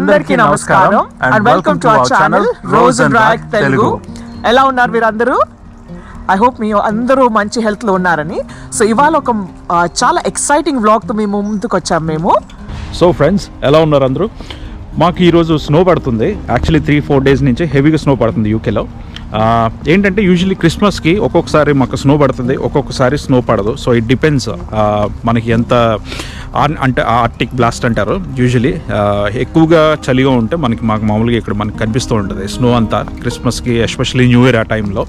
అందరికీ నమస్కారం and welcome to our channel Rose and Rock Telugu ఎలా ఉన్నారు మీరు అందరూ ఐ హోప్ మీ అందరూ మంచి హెల్త్లో ఉన్నారని. సో ఇవాళ ఒక చాలా ఎక్సైటింగ్ వ్లాగ్తో మేము ముందుకు వచ్చాము మేము. సో ఫ్రెండ్స్ ఎలా ఉన్నారు అందరూ? మాకు ఈరోజు స్నో పడుతుంది. యాక్చువల్లీ త్రీ ఫోర్ డేస్ నుంచి హెవీగా స్నో పడుతుంది యూకేలో ఏంటంటే యూజువలీ క్రిస్మస్కి ఒక్కొక్కసారి మాకు స్నో పడుతుంది ఒక్కొక్కసారి స్నో పడదు. సో ఇట్ డిపెండ్స్ మనకి ఎంత ఆర్- అంటే ఆర్టిక్ బ్లాస్ట్ అంటారు. యూజువలీ ఎక్కువగా చలిగా ఉంటే మనకి మాకు మామూలుగా ఇక్కడ మనకి కనిపిస్తూ ఉంటుంది. స్నో అంతా క్రిస్మస్కి ఎస్పెషల్లీ న్యూ ఇయర్ ఆ టైంలో.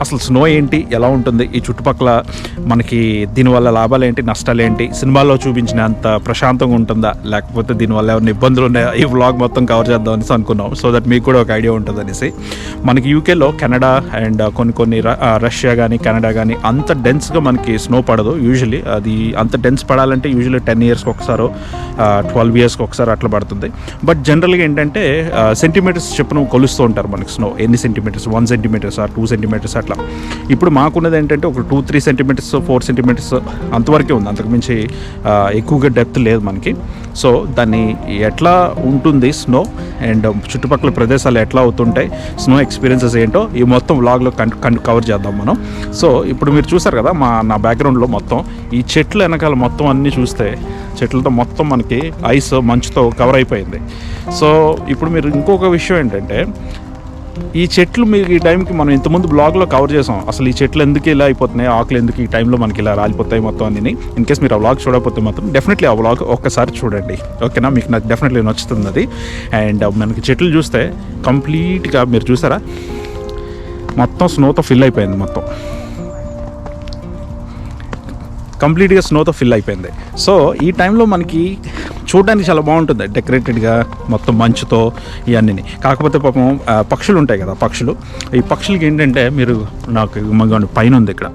అసలు స్నో ఏంటి? ఎలా ఉంటుంది? ఈ చుట్టుపక్కల మనకి దీనివల్ల లాభాలు ఏంటి నష్టాలు ఏంటి సినిమాల్లో చూపించినంత ప్రశాంతంగా ఉంటుందా? లేకపోతే దీనివల్ల ఏమైనా ఇబ్బందులు ఉన్నాయా? ఈ వ్లాగ్ మొత్తం కవర్ చేద్దాం అనేసి అనుకున్నాం. సో దట్ మీకు కూడా ఒక ఐడియా ఉంటుంది అనేసి. మనకి యూకేలో కెనడా అండ్ కొన్ని కొన్ని రష్యా కానీ కెనడా కానీ అంత డెన్స్గా మనకి స్నో పడదు. యూజువలీ అది అంత డెన్స్ పడాలంటే యూజువల్లీ టెన్ ఇయర్స్కి ఒకసారి ట్వెల్వ్ ఇయర్స్కి ఒకసారి అట్లా పడుతుంది. బట్ జనరల్గా ఏంటంటే సెంటీమీటర్స్ చెప్పిన కొలుస్తూ ఉంటారు మనకి స్నో ఎన్ని centimetres one centimetres or two centimetres అట్లా. ఇప్పుడు మాకున్నది ఏంటంటే ఒక two three centimetres four centimetres అంతవరకే ఉంది. అంతకుమించి ఎక్కువగా డెప్త్ లేదు మనకి. సో దాన్ని ఎట్లా ఉంటుంది స్నో అండ్ చుట్టుపక్కల ప్రదేశాలు ఎట్లా అవుతుంటాయి? స్నో ఎక్స్పీరియన్సెస్ ఏంటో ఈ మొత్తం వ్లాగ్లో కన్ కన్ కవర్ చేద్దాం మనం. సో ఇప్పుడు మీరు చూసారు కదా మా నా బ్యాక్గ్రౌండ్లో మొత్తం ఈ చెట్లు వెనకాల మొత్తం అన్నీ చూస్తే చెట్లతో మొత్తం మనకి ఐస్ మంచుతో కవర్ అయిపోయింది. సో ఇప్పుడు మీరు ఇంకొక విషయం ఏంటంటే ఈ చెట్లు మీకు ఈ టైంకి మనం ఇంతకుముందు బ్లాగ్లో కవర్ చేసాం. అసలు ఈ చెట్లు ఎందుకు ఇలా అయిపోతున్నాయి ఆకులు ఎందుకు ఈ టైంలో మనకి ఇలా రాలిపోతాయి మొత్తం అన్ని ఇన్ కేస్ మీరు ఆ బ్లాగ్ చూడకపోతే మాత్రం డెఫినెట్లీ ఆ బ్లాగ్ ఒక్కసారి చూడండి. ఓకేనా? మీకు నాకు డెఫినెట్లీ నచ్చుతుంది అది అండ్ మనకి చెట్లు చూస్తే కంప్లీట్గా మీరు చూసారా? మొత్తం స్నోతో ఫిల్ అయిపోయింది మొత్తం. కంప్లీట్గా స్నోతో ఫిల్ అయిపోయింది. సో ఈ టైంలో మనకి చూడడానికి చాలా బాగుంటుంది. డెకరేటెడ్గా మొత్తం మంచుతో ఇవన్నీ కాకపోతే పాపం పక్షులు ఉంటాయి కదా పక్షులు. ఈ పక్షులకి ఏంటంటే మీరు నాకు పైన ఉంది ఇక్కడ.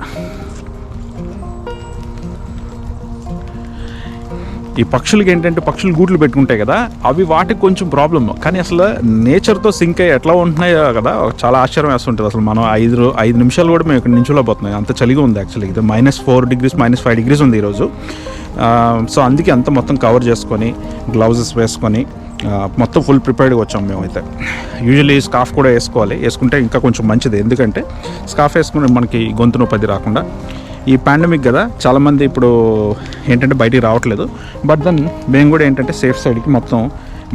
ఈ పక్షులకి ఏంటంటే పక్షులు గూట్లు పెట్టుకుంటాయి కదా అవి వాటికి కొంచెం ప్రాబ్లమ్ కానీ అసలు నేచర్తో సింక్ అయ్యి ఎట్లా ఉంటున్నాయో కదా చాలా ఆశ్చర్యం వేస్తుంటుంది అసలు. మనం ఐదు ఐదు నిమిషాలు కూడా మేము ఇక్కడ నించులోపోతున్నాం అంత చలిగా ఉంది యాక్చువల్లీ ఇది minus four degrees minus five degrees ఉంది ఈరోజు. సో అందుకే అంత మొత్తం కవర్ చేసుకొని గ్లౌజెస్ వేసుకొని మొత్తం ఫుల్ ప్రిపేర్డ్గా వచ్చాం మేమైతే. యూజువల్లీ స్కార్ఫ్ కూడా వేసుకోవాలి. వేసుకుంటే ఇంకా కొంచెం మంచిది. ఎందుకంటే స్కార్ఫ్ వేసుకుంటే మనకి గొంతు నొప్పి రాకుండా ఈ పాండమిక్ కదా చాలామంది ఇప్పుడు ఏంటంటే బయటికి రావట్లేదు. బట్ దెన్ మేము కూడా ఏంటంటే సేఫ్ సైడ్కి మొత్తం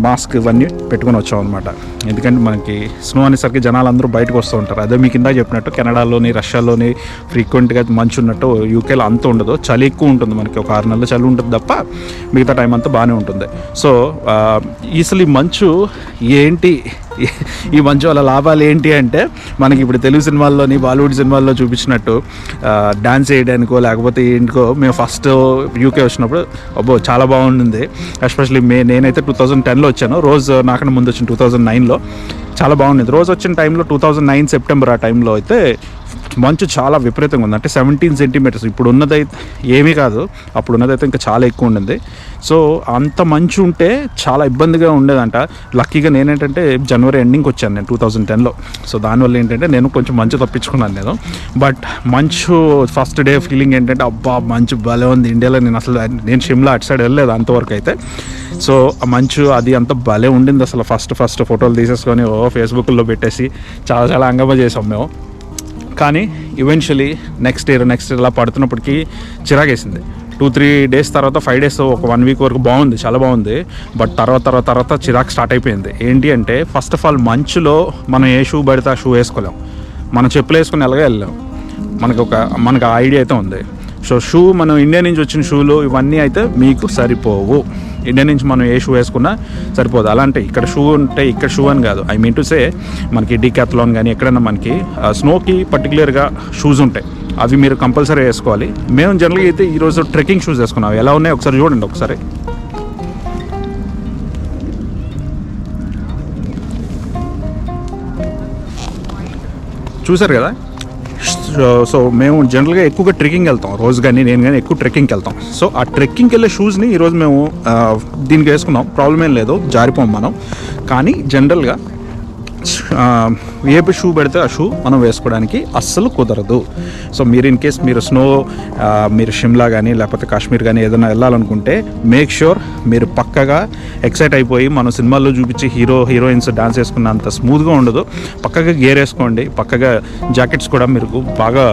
మాస్క్ ఇవన్నీ పెట్టుకొని వచ్చాం అనమాట ఎందుకంటే మనకి స్నో అనేసరికి జనాలు అందరూ బయటకు వస్తూ ఉంటారు. అదే మీకు కింద చెప్పినట్టు కెనడాలోని రష్యాలోని ఫ్రీక్వెంట్గా మంచు ఉన్నట్టు యూకేలో అంత ఉండదు. చలి ఎక్కువ ఉంటుంది మనకి. ఒక ఆరు నెలలు చలి ఉంటుంది తప్ప మిగతా టైం అంతా బాగానే ఉంటుంది. సో అసలు ఈ మంచు ఏంటి ఈ మంచి వల్ల లాభాలు ఏంటి అంటే మనకి ఇప్పుడు తెలుగు సినిమాల్లోని బాలీవుడ్ సినిమాల్లో చూపించినట్టు డాన్స్ చేయడానికో లేకపోతే ఏంటికో మేము ఫస్ట్ యూకే వచ్చినప్పుడు అబ్బో చాలా బాగుంటుంది ఎస్పెషల్లీ మే నేనైతే టూ థౌజండ్ టెన్లో వచ్చాను. రోజు నాకన్నా ముందు వచ్చిన టూ థౌజండ్ నైన్లో. చాలా బాగుండేది. రోజు వచ్చిన టైంలో టూ థౌజండ్ నైన్ సెప్టెంబర్ ఆ టైంలో అయితే మంచు చాలా విపరీతంగా ఉంది. అంటే సెవెంటీన్ సెంటీమీటర్స్ ఇప్పుడు ఉన్నదైతే ఏమీ కాదు. అప్పుడు ఉన్నదైతే ఇంకా చాలా ఎక్కువ ఉండింది. సో అంత మంచు ఉంటే చాలా ఇబ్బందిగా ఉండేదంట. లక్కీగా నేనేంటంటే జనవరి ఎండింగ్కి వచ్చాను నేను టూ థౌజండ్ టెన్లో సో దానివల్ల ఏంటంటే నేను కొంచెం మంచు తప్పించుకున్నాను నేను. బట్ మంచు ఫస్ట్ డే ఫీలింగ్ ఏంటంటే అబ్బా మంచు భలే ఉంది. ఇండియాలో నేను అసలు నేను షిమ్లా అటు సైడ్ వెళ్ళలేదు అంతవరకు అయితే. సో ఆ మంచు అది అంత భలే ఉండింది అసలు. ఫస్ట్ ఫస్ట్ ఫోటోలు తీసేసుకొని ఓ ఫేస్బుక్లో పెట్టేసి చాలా చాలా అంగమ చేసాం మేము. కానీ eventually next year next year ఇలా పడుతున్నప్పటికీ చిరాకేసింది. టూ త్రీ డేస్ తర్వాత ఫైవ్ డేస్ ఒక వన్ వీక్ వరకు బాగుంది చాలా బాగుంది. బట్ తర్వాత తర్వాత తర్వాత చిరాకు స్టార్ట్ అయిపోయింది. ఏంటి అంటే ఫస్ట్ ఆఫ్ ఆల్ మంచులో మనం ఏ షూ పడితే ఆ షూ వేసుకోలేం. మనం చెప్పులు వేసుకుని ఎలాగ వెళ్ళాం మనకు ఒక మనకు ఆ ఐడియా అయితే ఉంది. సో షూ మనం ఇండియా నుంచి వచ్చిన షూలు ఇవన్నీ అయితే మీకు సరిపోవు. ఇండియా నుంచి మనం ఏ షూ వేసుకున్నా సరిపోదు. అలాంటి ఇక్కడ షూ ఉంటే ఇక్కడ షూ అని కాదు. ఐ మీన్ టు సే మనకి డీకాత్లాన్ కానీ ఎక్కడైనా మనకి స్నోకి పర్టికులర్గా షూస్ ఉంటాయి. అవి మీరు కంపల్సరీ వేసుకోవాలి. మేము జనరల్గా అయితే ఈరోజు ట్రెక్కింగ్ షూస్ వేసుకున్నాం. ఎలా ఉన్నాయి ఒకసారి చూడండి ఒకసారి. చూసారు కదా? సో మేము జనరల్గా ఎక్కువగా ట్రెక్కింగ్ వెళ్తాం. రోజు కానీ నేను కానీ ఎక్కువ ట్రెక్కింగ్కి వెళ్తాం సో ఆ ట్రెక్కింగ్కి వెళ్ళే షూస్ని ఈరోజు మేము దీనికి వేసుకున్నాం. ప్రాబ్లం ఏం లేదు. జారిపోం మనం. కానీ జనరల్గా Um, ఏపు షూ పెడితే ఆ షూ మనం వేసుకోవడానికి అస్సలు కుదరదు. సో మీరు ఇన్ కేస్ మీరు స్నో uh, మీరు షిమ్లా కానీ లేకపోతే కాశ్మీర్ కానీ ఏదైనా వెళ్ళాలనుకుంటే మేక్ ష్యూర్ మీరు పక్కగా ఎక్సైట్ అయిపోయి మనం సినిమాల్లో చూపించి హీరో హీరోయిన్స్ డాన్స్ వేసుకున్నంత స్మూత్గా ఉండదు. పక్కగా గేర్ వేసుకోండి. పక్కగా జాకెట్స్ కూడా మీరు బాగా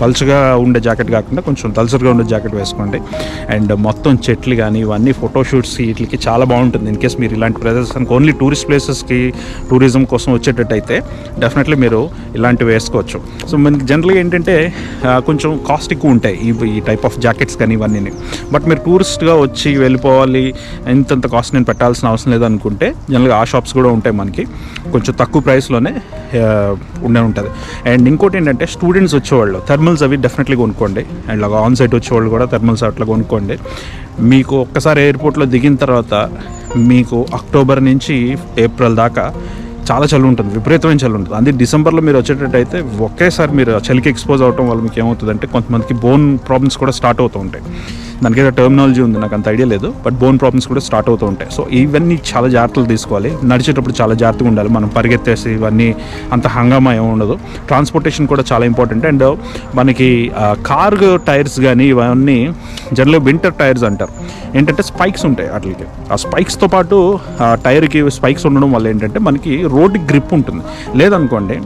పల్చగా ఉండే జాకెట్ కాకుండా కొంచెం తలసరిగా ఉండే జాకెట్ వేసుకోండి. అండ్ మొత్తం చెట్లు కానీ ఇవన్నీ ఫోటోషూట్స్ వీటికి చాలా బాగుంటుంది. ఇన్ కేస్ మీరు ఇలాంటి ప్రదేశానికి ఓన్లీ టూరిస్ట్ ప్లేసెస్కి టూరిజం కోసం వచ్చేటట్టయితే డెఫినెట్లీ మీరు ఇలాంటివి వేసుకోవచ్చు. సో మనకి జనరల్గా ఏంటంటే కొంచెం కాస్ట్ ఎక్కువ ఉంటాయి ఈ టైప్ ఆఫ్ జాకెట్స్ కానీ ఇవన్నీ బట్ మీరు టూరిస్ట్గా వచ్చి వెళ్ళిపోవాలి ఇంతంత కాస్ట్ నేను పెట్టాల్సిన అవసరం లేదనుకుంటే జనరల్గా ఆ షాప్స్ కూడా ఉంటాయి మనకి. కొంచెం తక్కువ ప్రైస్లోనే ఉండే ఉంటుంది. అండ్ ఇంకోటి ఏంటంటే స్టూడెంట్స్ వచ్చేవాళ్ళు థర్మల్స్ అవి డెఫినెట్లీ కొనుక్కోండి. అండ్ అలా ఆన్ సైట్ వచ్చేవాళ్ళు కూడా థర్మల్స్ అట్లా కొనుక్కోండి. మీకు ఒక్కసారి ఎయిర్పోర్ట్లో దిగిన తర్వాత మీకు అక్టోబర్ నుంచి ఏప్రిల్ దాకా చాలా చలి ఉంటుంది విపరీతమైన చలి ఉంటుంది. అందుకే డిసెంబర్లో మీరు వచ్చేటట్టయితే ఒకేసారి మీరు చలికి ఎక్స్పోజ్ అవటం వల్ల మీకు ఏమవుతుందంటే కొంతమందికి బోన్ ప్రాబ్లమ్స్ కూడా స్టార్ట్ అవుతూ ఉంటాయి. దానికి టర్మినాలజీ ఉంది నాకు అంత ఐడియా లేదు బట్ బోన్ ప్రాబ్లమ్స్ కూడా స్టార్ట్ అవుతూ ఉంటాయి. సో ఇవన్నీ చాలా జాగ్రత్తలు తీసుకోవాలి. నడిచేటప్పుడు చాలా జాగ్రత్తగా ఉండాలి. మనం పరిగెత్తేసి ఇవన్నీ అంత హంగామా ఏమి ఉండదు. ట్రాన్స్పోర్టేషన్ కూడా చాలా ఇంపార్టెంట్ అండ్ మనకి కార్ టైర్స్ కానీ ఇవన్నీ జనరల్ వింటర్ టైర్స్ అంటారు. ఏంటంటే స్పైక్స్ ఉంటాయి వాటికి. ఆ స్పైక్స్తో పాటు టైర్కి స్పైక్స్ ఉండడం వల్ల ఏంటంటే మనకి రోడ్ గ్రిప్ ఉంటుంది. లేదనుకోండి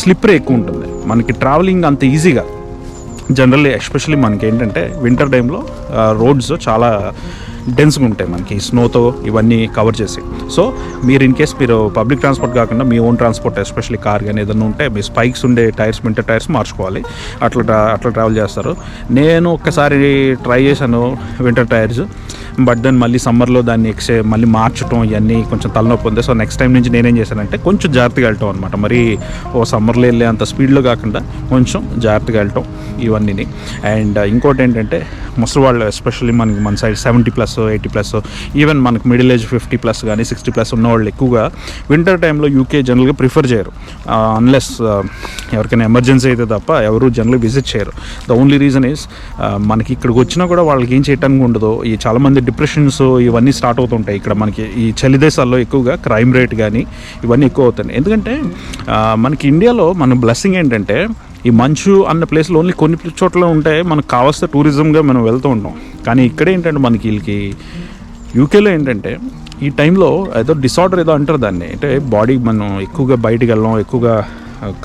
స్లిప్పర్ ఎక్కువ ఉంటుంది. మనకి ట్రావెలింగ్ అంత ఈజీగా జనరల్లీ ఎస్పెషలీ మనకి ఏంటంటే వింటర్ టైంలో రోడ్స్ చాలా డెన్స్గా ఉంటాయి మనకి. స్నోతో ఇవన్నీ కవర్ చేసి. సో మీరు ఇన్ కేస్ మీరు పబ్లిక్ ట్రాన్స్పోర్ట్ కాకుండా మీ ఓన్ ట్రాన్స్పోర్ట్ ఎస్పెషల్లీ కార్ కానీ ఏదైనా ఉంటే మీ స్పైక్స్ ఉండే టైర్స్ వింటర్ టైర్స్ మార్చుకోవాలి. అట్లా ట్రా- అట్లా ట్రావెల్ చేస్తారు. నేను ఒక్కసారి ట్రై చేశాను వింటర్ టైర్స్ బట్ దెన్ మళ్ళీ సమ్మర్లో దాన్ని ఎక్సే మళ్ళీ మార్చడం ఇవన్నీ కొంచెం తలనొప్పి ఉంది. సో నెక్స్ట్ టైం నుంచి నేనేం చేశానంటే కొంచెం జాగ్రత్తగా వెళ్ళటం అనమాట మరి ఓ సమ్మర్లో వెళ్ళే అంత స్పీడ్లో కాకుండా కొంచెం జాగ్రత్తగా వెళ్ళటం ఇవన్నీ అండ్ ఇంకోటి ఏంటంటే ముసలి వాళ్ళు ఎస్పెషల్లీ మనకి మన side seventy plus eighty plus even మనకు మిడిల్ ఏజ్ ఫిఫ్టీ ప్లస్ కానీ సిక్స్టీ ప్లస్ ఉన్న వాళ్ళు ఎక్కువగా వింటర్ టైంలో యూకే జనరల్గా ప్రిఫర్ చేయరు. అన్లెస్ ఎవరికైనా ఎమర్జెన్సీ అయితే తప్ప ఎవరు జనరల్ విజిట్ చేయరు. ద ఓన్లీ రీజన్ ఈస్ మనకి ఇక్కడికి వచ్చినా కూడా వాళ్ళకి ఏం చేయడానికి ఉండదు. ఈ చాలామంది డిప్రెషన్స్ ఇవన్నీ స్టార్ట్ అవుతుంటాయి. ఇక్కడ మనకి ఈ చలి దేశాల్లో ఎక్కువగా క్రైమ్ రేట్ కానీ ఇవన్నీ ఎక్కువ అవుతాయి ఎందుకంటే మనకి ఇండియాలో మన బ్లెస్సింగ్ ఏంటంటే ఈ మంచు అన్న ప్లేస్లో ఓన్లీ కొన్ని చోట్ల ఉంటే మనకు కావాల్సిన టూరిజంగా మనం వెళ్తూ ఉంటాం. కానీ ఇక్కడ ఏంటంటే మనకి వీళ్ళకి యూకేలో ఏంటంటే ఈ టైంలో ఏదో డిసార్డర్ ఏదో అంటారు దాన్ని. అంటే బాడీ మనం ఎక్కువగా బయటికి వెళ్ళాం ఎక్కువగా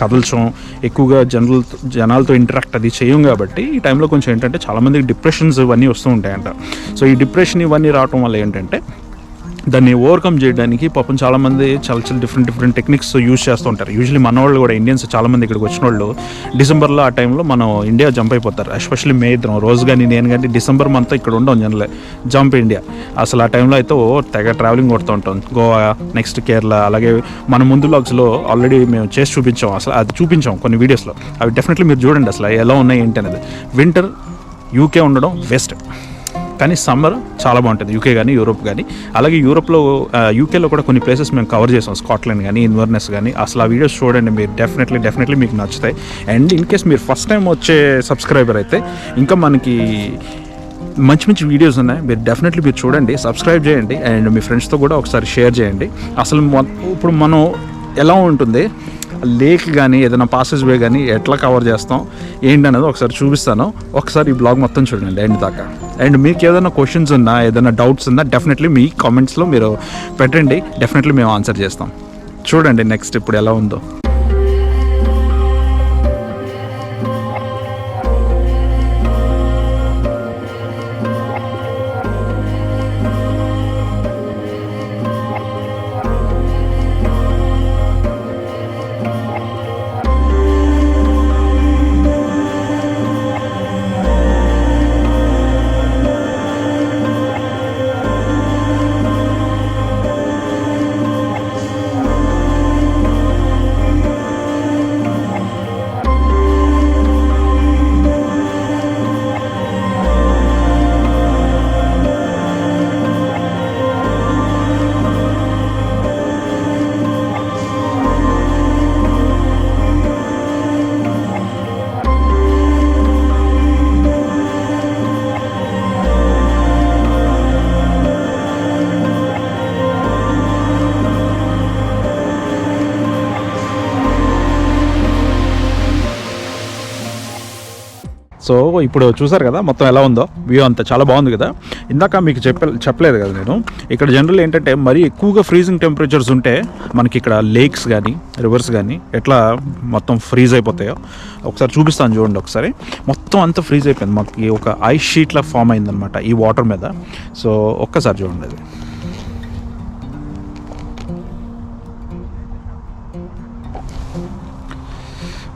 కదల్చం ఎక్కువగా జనరల్ జనాలతో ఇంటరాక్ట్ అది చేయం కాబట్టి ఈ టైంలో కొంచెం ఏంటంటే చాలామందికి డిప్రెషన్స్ ఇవన్నీ వస్తూ ఉంటాయంట. సో ఈ డిప్రెషన్ ఇవన్నీ రావటం వల్ల ఏంటంటే దాన్ని ఓవర్కమ్ చేయడానికి పాపం చాలామంది చాలా చాలా డిఫరెంట్ డిఫరెంట్ టెక్నిక్స్ యూజ్ చేస్తూ ఉంటారు. యూజువలీ మన వాళ్ళు కూడా ఇండియన్స్ చాలామంది ఇక్కడికి వచ్చిన వాళ్ళు డిసెంబర్లో ఆ టైంలో మనం ఇండియా జంప్ అయిపోతారు. ఎస్పెషల్లీ మే ఇద్దరం రోజు కానీ నేను కానీ డిసెంబర్ మంత్ ఇక్కడ ఉండం జనరల్ జంప్ ఇండియా అసలు ఆ టైంలో అయితే ఓ తెగ ట్రావెలింగ్ కొడుతూ ఉంటాం. గోవా నెక్స్ట్ కేరళ అలాగే మన ముందు బ్లాగ్స్లో ఆల్రెడీ మేము చేసి చూపించాం. అసలు అది చూపించాం కొన్ని వీడియోస్లో అవి డెఫినెట్లీ మీరు చూడండి అసలు ఎలా ఉన్నాయి ఏంటి అనేది. వింటర్ యూకే ఉండడం వెస్ట్ కానీ సమ్మర్ చాలా బాగుంటుంది యూకే కానీ యూరోప్ కానీ అలాగే యూరోప్లో యూకేలో కూడా కొన్ని ప్లేసెస్ మేము కవర్ చేసాం స్కాట్లాండ్ కానీ ఇన్వర్నెస్ కానీ అసలు ఆ వీడియోస్ చూడండి మీరు డెఫినెట్లీ డెఫినెట్లీ మీకు నచ్చుతాయి. అండ్ ఇన్ కేస్ మీరు ఫస్ట్ టైం వచ్చే సబ్స్క్రైబర్ అయితే ఇంకా మనకి మంచి మంచి వీడియోస్ ఉన్నాయి. మీరు డెఫినెట్లీ మీరు చూడండి సబ్స్క్రైబ్ చేయండి. అండ్ మీ ఫ్రెండ్స్తో కూడా ఒకసారి షేర్ చేయండి. అసలు ఇప్పుడు మనం ఎలా ఉంటుంది లేక్ కానీ ఏదైనా పాసెస్ వే కానీ ఎట్లా కవర్ చేస్తాం ఏంటనేది ఒకసారి చూపిస్తాను. ఒకసారి ఈ బ్లాగ్ మొత్తం చూడండి ఎండ్ దాకా. అండ్ మీకు ఏదైనా క్వశ్చన్స్ ఉన్నా ఏదైనా డౌట్స్ ఉన్నా డెఫినెట్లీ మీ కామెంట్స్లో మీరు పెట్టండి డెఫినెట్లీ మేము ఆన్సర్ చేస్తాం. చూడండి నెక్స్ట్ ఇప్పుడు ఎలా ఉందో. సో ఇప్పుడు చూసారు కదా మొత్తం ఎలా ఉందో? వ్యూ అంతా చాలా బాగుంది కదా. ఇందాక మీకు చెప్ప చెప్పలేదు కదా నేను. ఇక్కడ జనరల్ ఏంటంటే మరీ ఎక్కువగా ఫ్రీజింగ్ టెంపరేచర్స్ ఉంటే మనకి ఇక్కడ లేక్స్ కానీ రివర్స్ కానీ ఎట్లా మొత్తం ఫ్రీజ్ అయిపోతాయో ఒకసారి చూపిస్తాను చూడండి ఒకసారి. మొత్తం అంతా ఫ్రీజ్ అయిపోయింది. మాకు ఒక ఐస్ షీట్లా ఫామ్ అయిందనమాట ఈ వాటర్ మీద. సో ఒక్కసారి చూడండి అది.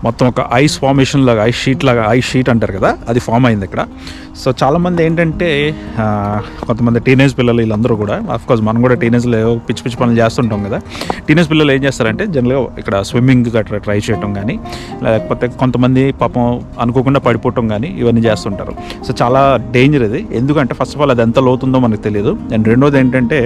మొత్తం ఒక ఐస్ ఫార్మేషన్ లాగా ఐస్ షీట్ లాగా ఐస్ షీట్ అంటారు కదా అది ఫామ్ అయింది ఇక్కడ. సో చాలామంది ఏంటంటే కొంతమంది టీనేజ్ పిల్లలు వీళ్ళందరూ కూడా కోర్స్ మనం కూడా టీనేజ్లో ఏవో పిచ్చి పిచ్చి పనులు చేస్తుంటాం కదా. టీనేజ్ పిల్లలు ఏం చేస్తారంటే జనరల్గా ఇక్కడ స్విమ్మింగ్ గట్రా ట్రై చేయటం కానీ లేకపోతే కొంతమంది పాపం అనుకోకుండా పడిపోవటం కానీ ఇవన్నీ చేస్తుంటారు. సో చాలా డేంజర్ ఇది. ఎందుకంటే ఫస్ట్ ఆఫ్ ఆల్ అది ఎంత లోతుందో మనకు తెలియదు అండ్ రెండోది ఏంటంటే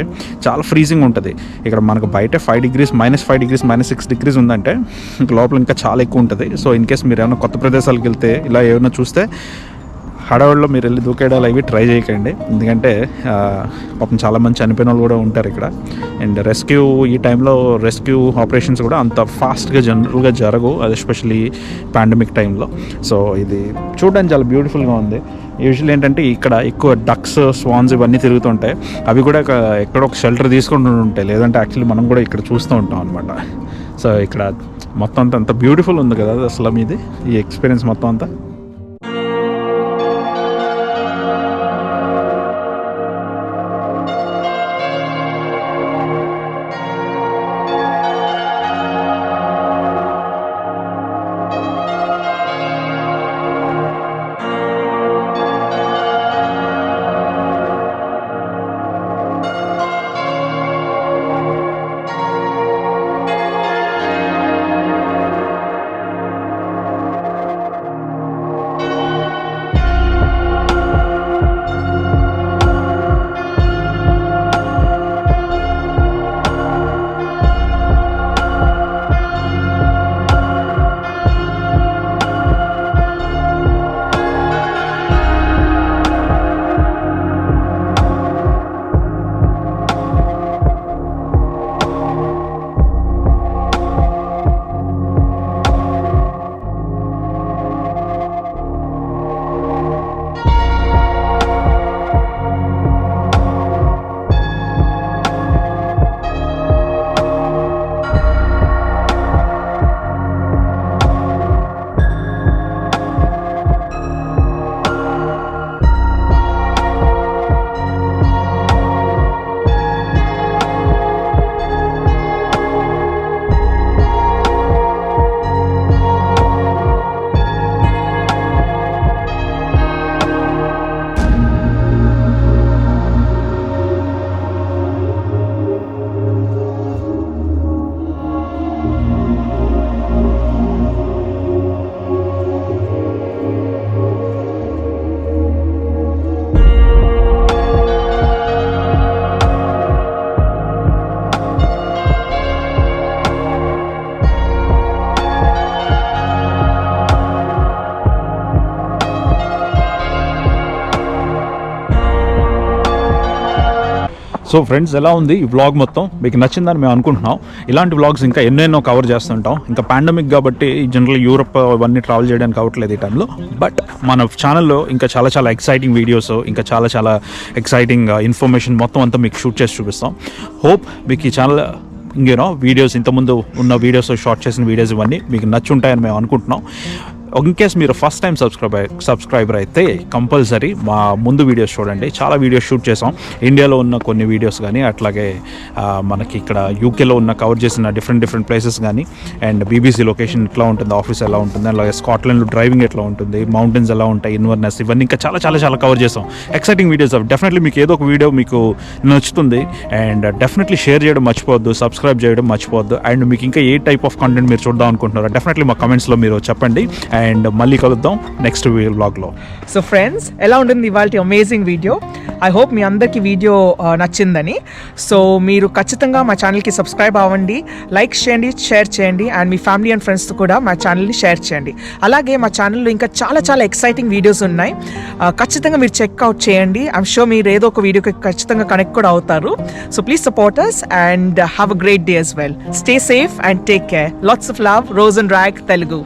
చాలా ఫ్రీజింగ్ ఉంటుంది. ఇక్కడ మనకు బయట five degrees minus five degrees minus six degrees ఉందంటే ఇంక లోపల ఇంకా చాలా ఎక్కువ ఉంటుంది. సో ఇన్ కేస్ మీరు ఏమైనా కొత్త ప్రదేశాలకు వెళ్తే ఇలా ఏమైనా చూస్తే హడావుడిలో మీరు వెళ్ళి దూకేయడాలు అవి ట్రై చేయకండి. ఎందుకంటే పాపం చాలా మంది చనిపోయిన వాళ్ళు కూడా ఉంటారు ఇక్కడ. అండ్ రెస్క్యూ ఈ టైంలో రెస్క్యూ ఆపరేషన్స్ కూడా అంత ఫాస్ట్గా జనరల్గా జరగవు అది ఎస్పెషలీ పాండమిక్ టైంలో సో ఇది చూడడానికి చాలా బ్యూటిఫుల్గా ఉంది. యూజువల్ ఏంటంటే ఇక్కడ ఎక్కువ డక్స్ స్వాన్స్ ఇవన్నీ తిరుగుతుంటాయి. అవి కూడా ఎక్కడో ఒక షెల్టర్ తీసుకుంటూ ఉంటాయి. లేదంటే యాక్చువల్లీ మనం కూడా ఇక్కడ చూస్తూ ఉంటాం అనమాట సో ఇక్కడ మొత్తం అంతా అంత బ్యూటిఫుల్ ఉంది కదా అసలు మీది? ఈ ఎక్స్పీరియన్స్ మొత్తం అంతా? సో ఫ్రెండ్స్ ఎలా ఉంది ఈ వ్లాగ్ మొత్తం? మీకు నచ్చిందని మేము అనుకుంటున్నాం. ఇలాంటి వ్లాగ్స్ ఇంకా ఎన్నెన్నో కవర్ చేస్తుంటాం. ఇంకా పాండమిక్ కాబట్టి జనరల్ యూరప్ అవన్నీ ట్రావెల్ చేయడానికి అవ్వట్లేదు ఈ టైంలో బట్ మన ఛానల్లో ఇంకా చాలా చాలా ఎక్సైటింగ్ వీడియోస్ ఇంకా చాలా చాలా ఎక్సైటింగ్ ఇన్ఫర్మేషన్ uh, మొత్తం అంతా మీకు షూట్ చేసి చూపిస్తాం. హోప్ మీకు ఈ ఛానల్ ఇంకేనో వీడియోస్ ఇంతకుముందు ఉన్న వీడియోస్ షార్ట్ చేసిన వీడియోస్ ఇవన్నీ మీకు నచ్చుంటాయని మేము అనుకుంటున్నాం. ఇన్ కేస్ మీరు ఫస్ట్ టైం సబ్స్క్రైబ్ సబ్స్క్రైబర్ అయితే కంపల్సరీ మా ముందు వీడియోస్ చూడండి. చాలా వీడియోస్ షూట్ చేసాం ఇండియాలో ఉన్న కొన్ని వీడియోస్ కానీ అట్లాగే మనకి ఇక్కడ యూకేలో ఉన్న కవర్ చేసిన డిఫరెంట్ డిఫరెంట్ ప్లేసెస్ కానీ అండ్ బీబీసీ లొకేషన్ ఎట్లా ఉంటుంది ఆఫీస్ ఎలా ఉంటుంది అలాగే స్కాట్లాండ్లో డ్రైవింగ్ ఎట్లా ఉంటుంది మౌంటైన్స్ ఎలా ఉంటాయి ఇన్వర్నెస్ ఇవన్నీ ఇంకా చాలా చాలా చాలా కవర్ చేసాం ఎక్సైటింగ్ వీడియోస్ డెఫినెట్లీ మీకు ఏదో ఒక వీడియో మీకు నచ్చుతుంది అండ్ డెఫినెట్లీ షేర్ చేయడం మర్చిపోవద్దు సబ్స్క్రైబ్ చేయడం మర్చిపోవద్దు అండ్ మీకు ఇంకా ఏ టైప్ ఆఫ్ కంటెంట్ మీరు చూద్దాం అనుకుంటున్నారో డెఫినెట్లీ మా కమెంట్స్లో మీరు చెప్పండి అండ్ మళ్ళీ కలుద్దాం నెక్స్ట్ వ్లాగ్లో సో ఫ్రెండ్స్ ఎలా ఉంటుంది ఇవాళ అమేజింగ్ వీడియో ఐ హోప్ మీ అందరికీ వీడియో uh, నచ్చిందని. సో మీరు ఖచ్చితంగా మా ఛానల్కి సబ్స్క్రైబ్ అవ్వండి లైక్ చేయండి షేర్ చేయండి అండ్ మీ ఫ్యామిలీ అండ్ ఫ్రెండ్స్తో కూడా మా ఛానల్ని షేర్ చేయండి. అలాగే మా ఛానల్లో ఇంకా చాలా చాలా ఎక్సైటింగ్ వీడియోస్ ఉన్నాయి. Uh, ఖచ్చితంగా మీరు చెక్అవుట్ చేయండి. ఐమ్ షో మీరు ఏదో ఒక వీడియోకి ఖచ్చితంగా కనెక్ట్ కూడా అవుతారు. So please support us and have a great day as well stay safe and take care lots of love Rose and Rock Telugu